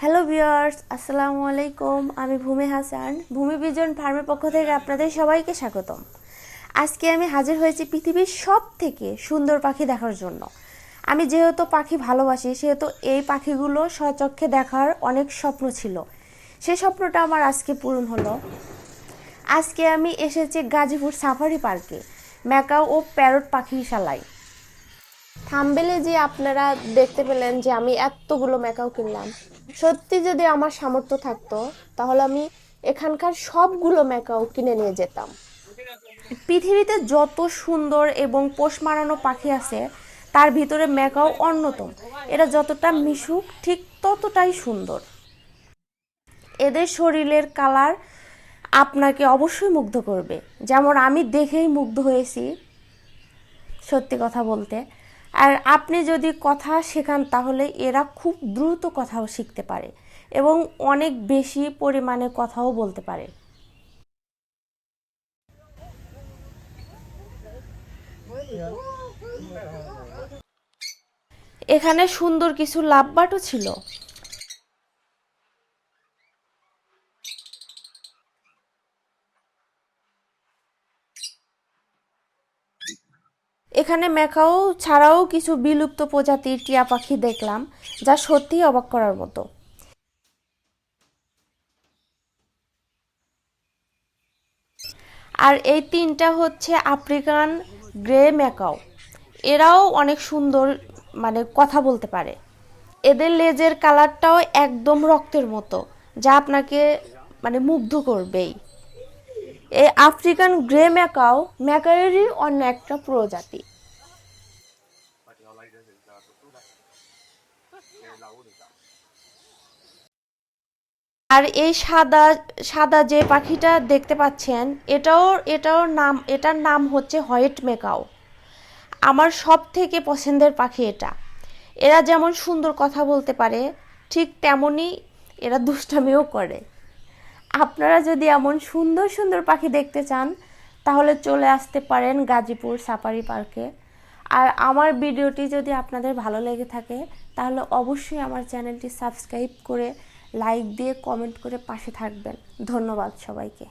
Hello viewers, আসসালামু আলাইকুম। আমি ভূমি হাসান, ভূমি বিজন ফার্মের পক্ষ থেকে আপনাদের সবাইকে স্বাগতম। আজকে আমি হাজির হয়েছি পৃথিবীর সব থেকে সুন্দর পাখি দেখার জন্য। আমি যেহেতু পাখি ভালোবাসি, সেহেতু এই পাখিগুলো স্বচক্ষে দেখার অনেক স্বপ্ন ছিল। সেই স্বপ্নটা আমার আজকে পূরণ হলো। আজকে আমি এসেছি গাজীপুর সাফারি পার্কে, ম্যাকাও ও প্যারট পাখিশালায় থাম্বেলে যে আপনারা দেখতে পেলেন যে আমি এতগুলো ম্যাকাও কিনলাম, সত্যি যদি আমার সামর্থ্য থাকতো, তাহলে আমি এখানকার সবগুলো ম্যাকাও কিনে নিয়ে যেতাম। পৃথিবীতে যত সুন্দর এবং পোষ মারানো পাখি আছে, তার ভিতরে ম্যাকাও অন্যতম। এরা যতটা মিশুক, ঠিক ততটাই সুন্দর। এদের শরীরের কালার আপনাকে অবশ্যই মুগ্ধ করবে। যেমন আমি দেখেই মুগ্ধ হয়েছি, সত্যি কথা বলতে। আর আপনি যদি কথা শেখান, তাহলে এরা খুব দ্রুত কথাও শিখতে পারে এবং অনেক বেশি পরিমাণে কথাও বলতে পারে। এখানে সুন্দর কিছু লাভবাটও ছিল। এখানে ম্যাকাও ছাড়াও কিছু বিলুপ্ত প্রজাতির টিয়া পাখি দেখলাম, যা সত্যিই অবাক করার মতো। আর এই তিনটা হচ্ছে আফ্রিকান গ্রে ম্যাকাও। এরাও অনেক সুন্দর মানে কথা বলতে পারে। এদের লেজের কালারটাও একদম রক্তের মতো, যা আপনাকে মানে মুগ্ধ করবেই। এই আফ্রিকান গ্রে ম্যাকাও ম্যাকাওয়েরই অন্য একটা প্রজাতি। আর এই সাদা সাদা যে পাখিটা দেখতে পাচ্ছেন, এটাও এটাও নাম, এটার নাম হচ্ছে হোয়াইট মেকাও। আমার সব থেকে পছন্দের পাখি এটা। এরা যেমন সুন্দর কথা বলতে পারে, ঠিক তেমনই এরা দুষ্টামিও করে। আপনারা যদি এমন সুন্দর সুন্দর পাখি দেখতে চান, তাহলে চলে আসতে পারেন গাজীপুর সাফারি পার্কে। আর আমার ভিডিওটি যদি আপনাদের ভালো লেগে থাকে, তাহলে অবশ্যই আমার চ্যানেলটি সাবস্ক্রাইব করে লাইক দিয়ে কমেন্ট করে পাশে থাকবেন। ধন্যবাদ সবাইকে।